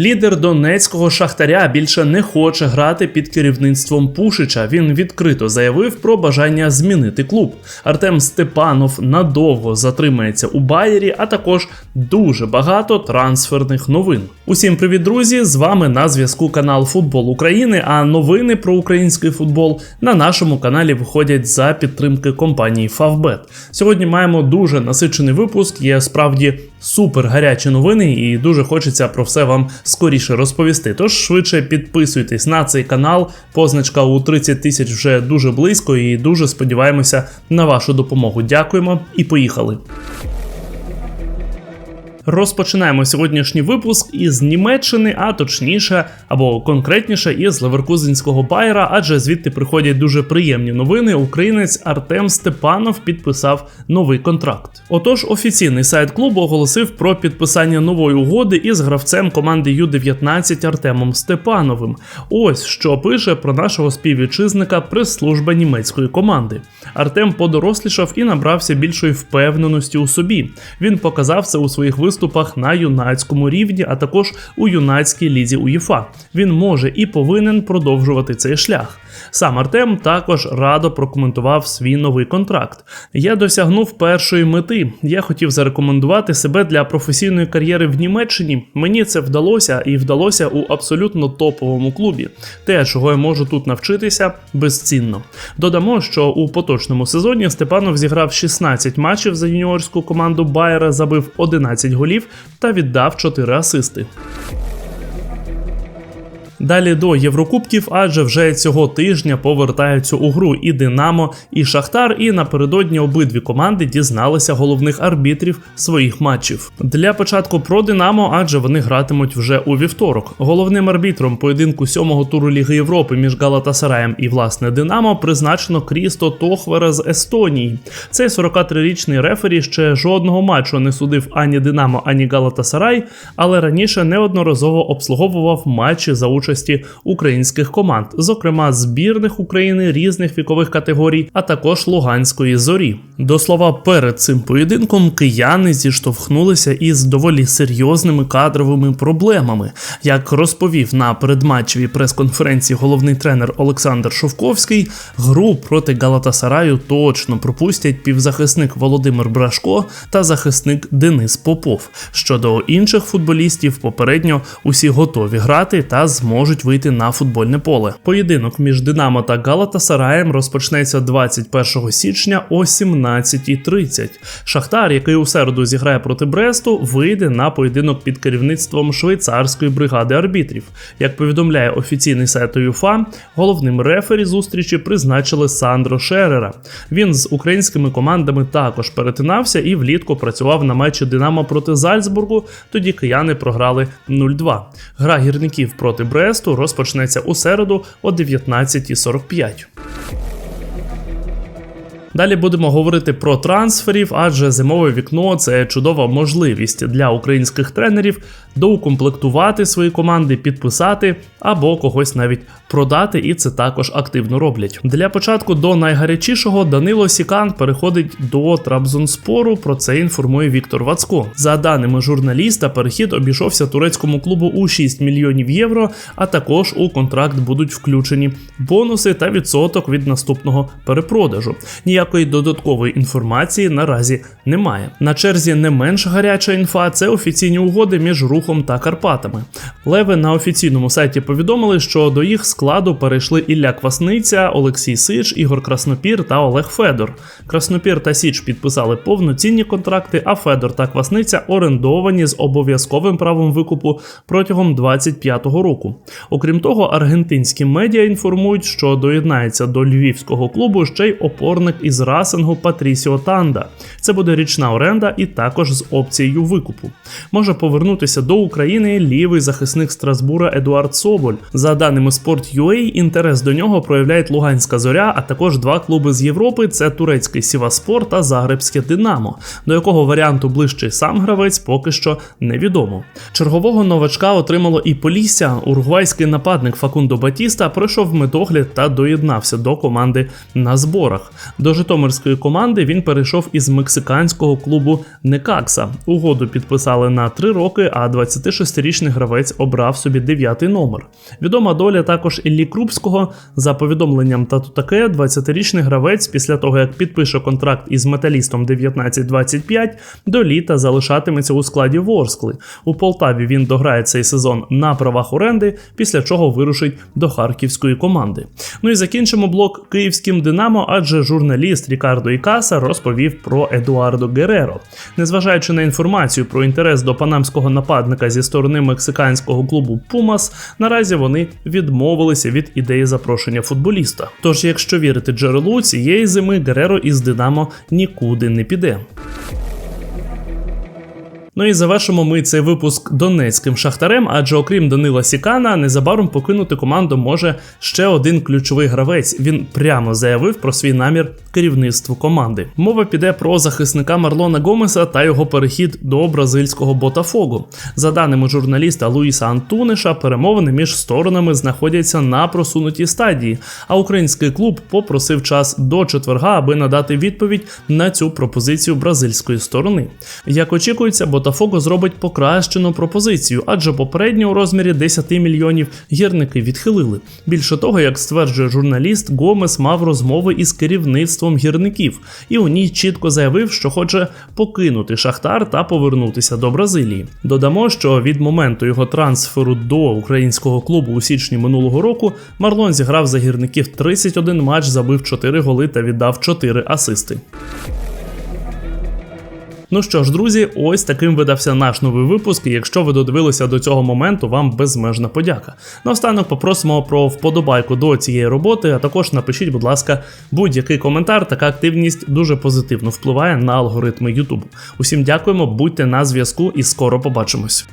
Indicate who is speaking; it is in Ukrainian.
Speaker 1: Лідер донецького шахтаря більше не хоче грати під керівництвом Пушича. Він відкрито заявив про бажання змінити клуб. Артем Степанов надовго затримається у Байері, а також дуже багато трансферних новин. Усім привіт, друзі! З вами на зв'язку канал Футбол України. А новини про український футбол на нашому каналі виходять за підтримки компанії Favbet. Сьогодні маємо дуже насичений випуск. Є справді супер гарячі новини, і дуже хочеться про все вам скоріше розповісти. Тож швидше підписуйтесь на цей канал. Позначка у 30 тисяч вже дуже близько, і дуже сподіваємося на вашу допомогу. Дякуємо і поїхали. Розпочинаємо сьогоднішній випуск із Німеччини, а точніше або конкретніше із Леверкузенського Байера, адже звідти приходять дуже приємні новини. Українець Артем Степанов підписав новий контракт. Отож, офіційний сайт клубу оголосив про підписання нової угоди із гравцем команди Ю-19 Артемом Степановим. Ось що пише про нашого співвітчизника прес-служба німецької команди. Артем подорослішав і набрався більшої впевненості у собі. Він показав це у своїх виступах на юнацькому рівні, а також у юнацькій лізі УЄФА. Він може і повинен продовжувати цей шлях. Сам Артем також радо прокоментував свій новий контракт. Я досягнув першої мети. Я хотів зарекомендувати себе для професійної кар'єри в Німеччині. Мені це вдалося і вдалося у абсолютно топовому клубі. Те, чого я можу тут навчитися, безцінно. Додамо, що у поточному сезоні Степанов зіграв 16 матчів за юніорську команду Байера, забив 11 голів та віддав 4 асисти. Далі до Єврокубків, адже вже цього тижня повертаються у гру і Динамо, і Шахтар, і напередодні обидві команди дізналися головних арбітрів своїх матчів. Для початку про Динамо, адже вони гратимуть вже у вівторок. Головним арбітром поєдинку сьомого туру Ліги Європи між Галатасараєм і власне Динамо призначено Крісто Тохвера з Естонії. Цей 43-річний рефері ще жодного матчу не судив ані Динамо, ані Галатасарай, але раніше неодноразово обслуговував матчі за участь участі українських команд, зокрема збірних України різних вікових категорій, а також Луганської зорі. До слова, перед цим поєдинком кияни зіштовхнулися із доволі серйозними кадровими проблемами. Як розповів на передматчевій прес-конференції головний тренер Олександр Шовковський, гру проти Галатасараю точно пропустять півзахисник Володимир Брашко та захисник Денис Попов. Щодо інших футболістів, попередньо усі готові грати та зможуть можуть вийти на футбольне поле. Поєдинок між Динамо та Галатасараєм розпочнеться 21 січня о 17.30. Шахтар, який у середу зіграє проти Бресту, вийде на поєдинок під керівництвом швейцарської бригади арбітрів. Як повідомляє офіційний сайт УЄФА, головним рефері зустрічі призначили Сандро Шерера. Він з українськими командами також перетинався і влітку працював на матчі Динамо проти Зальцбургу. Тоді кияни програли 0-2. Гра гірників проти Бресту Бресту розпочнеться у середу о 19.45. Далі будемо говорити про трансферів, адже зимове вікно це чудова можливість для українських тренерів доукомплектувати свої команди, підписати або когось навіть продати, і це також активно роблять. Для початку до найгарячішого Данило Сікан переходить до Трабзонспору. Про це інформує Віктор Вацко. За даними журналіста, перехід обійшовся турецькому клубу у 6 мільйонів євро. А також у контракт будуть включені бонуси та відсоток від наступного перепродажу. Ніякої додаткової інформації наразі немає. На черзі не менш гаряча інфа це офіційні угоди між рухом та Карпатами. Леви на офіційному сайті повідомили, що до їх складу перейшли Ілля Квасниця, Олексій Сич, Ігор Краснопір та Олег Федор. Краснопір та Січ підписали повноцінні контракти, а Федор та Квасниця орендовані з обов'язковим правом викупу протягом 25-го року. Окрім того, аргентинські медіа інформують, що доєднається до львівського клубу ще й опорник із расингу Патрісіо Танда. Це буде річна оренда і також з опцією викупу. Може повернутися до України лівий захисник Страсбура Едуард Соболь. За даними Sport.ua, інтерес до нього проявляють Луганська зоря, а також два клуби з Європи: це турецький Сіваспор та Загребське Динамо. До якого варіанту ближчий сам гравець поки що невідомо. Чергового новачка отримало і Полісся. Уругвайський нападник Факундо Батіста пройшов медогляд та доєднався до команди на зборах. До Житомирської команди він перейшов із мексиканського клубу Некакса. Угоду підписали на три роки, а 26-річний гравець обрав собі дев'ятий номер. Відома доля також Іллі Крупського. За повідомленням тату таке, 20-річний гравець після того, як підпише контракт із металістом 1925, до літа залишатиметься у складі Ворскли. У Полтаві він дограє цей сезон на правах оренди, після чого вирушить до харківської команди. Ну і закінчимо блок київським Динамо, адже журналіст Рікардо Ікаса розповів про Едуардо Гереро. Незважаючи на інформацію про інтерес до панамського нападника зі сторони мексиканського клубу Пумас, наразі вони відмовилися від ідеї запрошення футболіста. Тож, якщо вірити джерелу, цієї зими Гереро із Динамо нікуди не піде. Ну і завершимо ми цей випуск донецьким шахтарем, адже окрім Данила Сікана, незабаром покинути команду може ще один ключовий гравець. Він прямо заявив про свій намір керівництву команди. Мова піде про захисника Марлона Гомеса та його перехід до бразильського Ботафогу. За даними журналіста Луїса Антунеша, перемовини між сторонами знаходяться на просунутій стадії. А український клуб попросив час до четверга, аби надати відповідь на цю пропозицію бразильської сторони. Як очікується, Ботафого зробить покращену пропозицію, адже попередньо у розмірі 10 мільйонів гірники відхилили. Більше того, як стверджує журналіст, Гомес мав розмови із керівництвом гірників, і у ній чітко заявив, що хоче покинути Шахтар та повернутися до Бразилії. Додамо, що від моменту його трансферу до українського клубу у січні минулого року Марлон зіграв за гірників 31 матч, забив 4 голи та віддав 4 асисти. Ну що ж, друзі, ось таким видався наш новий випуск. І якщо ви додивилися до цього моменту, вам безмежна подяка. Наостанок попросимо про вподобайку до цієї роботи, а також напишіть, будь ласка, будь-який коментар. Така активність дуже позитивно впливає на алгоритми YouTube. Усім дякуємо, будьте на зв'язку і скоро побачимось.